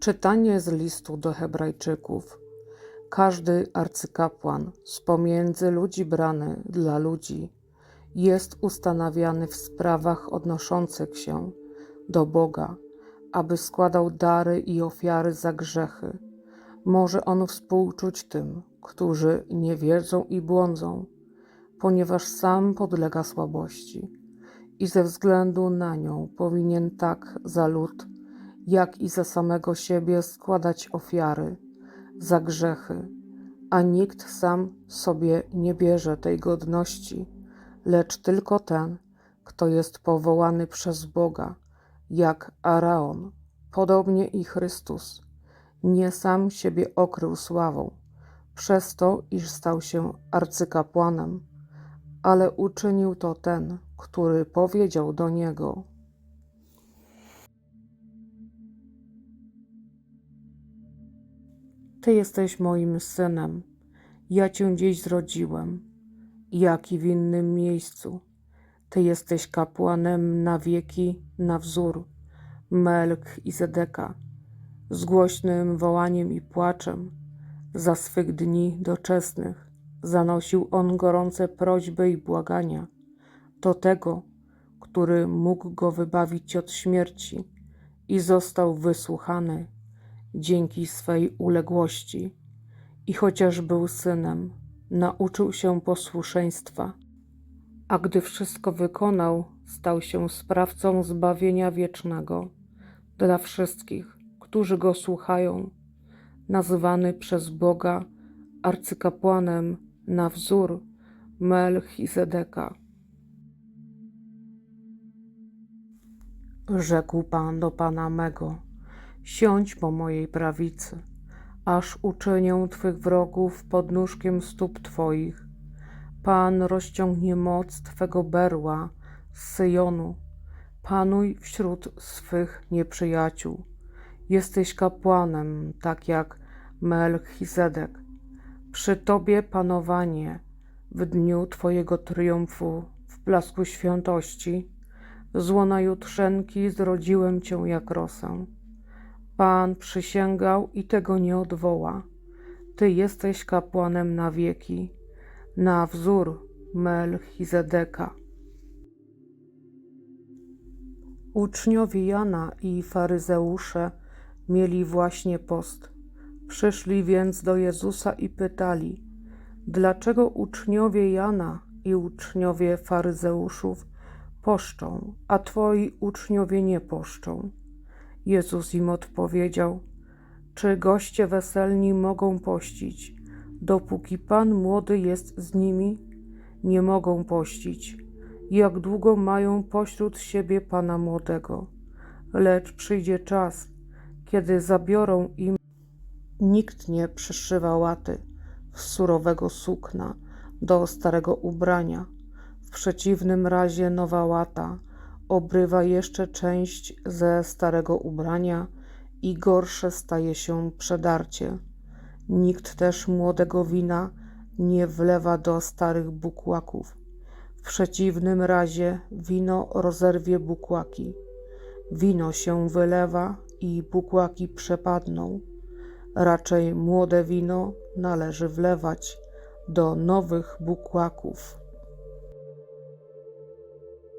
Czytanie z listu do Hebrajczyków. Każdy arcykapłan z pomiędzy ludzi brany dla ludzi jest ustanawiany w sprawach odnoszących się do Boga, aby składał dary i ofiary za grzechy. Może on współczuć tym, którzy nie wiedzą i błądzą, ponieważ sam podlega słabości i ze względu na nią powinien tak za lud, jak i za samego siebie składać ofiary za grzechy, a nikt sam sobie nie bierze tej godności, lecz tylko ten, kto jest powołany przez Boga, jak Araon, podobnie i Chrystus, nie sam siebie okrył sławą, przez to, iż stał się arcykapłanem, ale uczynił to ten, który powiedział do niego: Ty jesteś moim synem, ja cię dziś zrodziłem, jak i w innym miejscu. Ty jesteś kapłanem na wieki, na wzór, Melk i Zedeka, z głośnym wołaniem i płaczem, za swych dni doczesnych, zanosił on gorące prośby i błagania. Do tego, który mógł go wybawić od śmierci. I został wysłuchany dzięki swej uległości i chociaż był synem, nauczył się posłuszeństwa, a gdy wszystko wykonał, stał się sprawcą zbawienia wiecznego dla wszystkich, którzy go słuchają, nazywany przez Boga arcykapłanem na wzór Melchizedeka. Rzekł Pan do Pana mego, siądź po mojej prawicy, aż uczynię Twych wrogów podnóżkiem stóp Twoich. Pan rozciągnie moc Twego berła z Syjonu. Panuj wśród swych nieprzyjaciół. Jesteś kapłanem, tak jak Melchizedek. Przy Tobie panowanie w dniu Twojego triumfu, w blasku świętości, z łona jutrzenki zrodziłem Cię jak rosę. Pan przysięgał i tego nie odwoła. Ty jesteś kapłanem na wieki, na wzór Melchizedeka. Uczniowie Jana i faryzeusze mieli właśnie post. Przyszli więc do Jezusa i pytali, dlaczego uczniowie Jana i uczniowie faryzeuszów poszczą, a twoi uczniowie nie poszczą? Jezus im odpowiedział: Czy goście weselni mogą pościć, dopóki pan młody jest z nimi? Nie mogą pościć. Jak długo mają pośród siebie pana młodego? Lecz przyjdzie czas, kiedy zabiorą im. Nikt nie przyszywa łaty z surowego sukna do starego ubrania. W przeciwnym razie nowa łata obrywa jeszcze część ze starego ubrania i gorsze staje się przedarcie. Nikt też młodego wina nie wlewa do starych bukłaków. W przeciwnym razie wino rozerwie bukłaki. Wino się wylewa i bukłaki przepadną. Raczej młode wino należy wlewać do nowych bukłaków.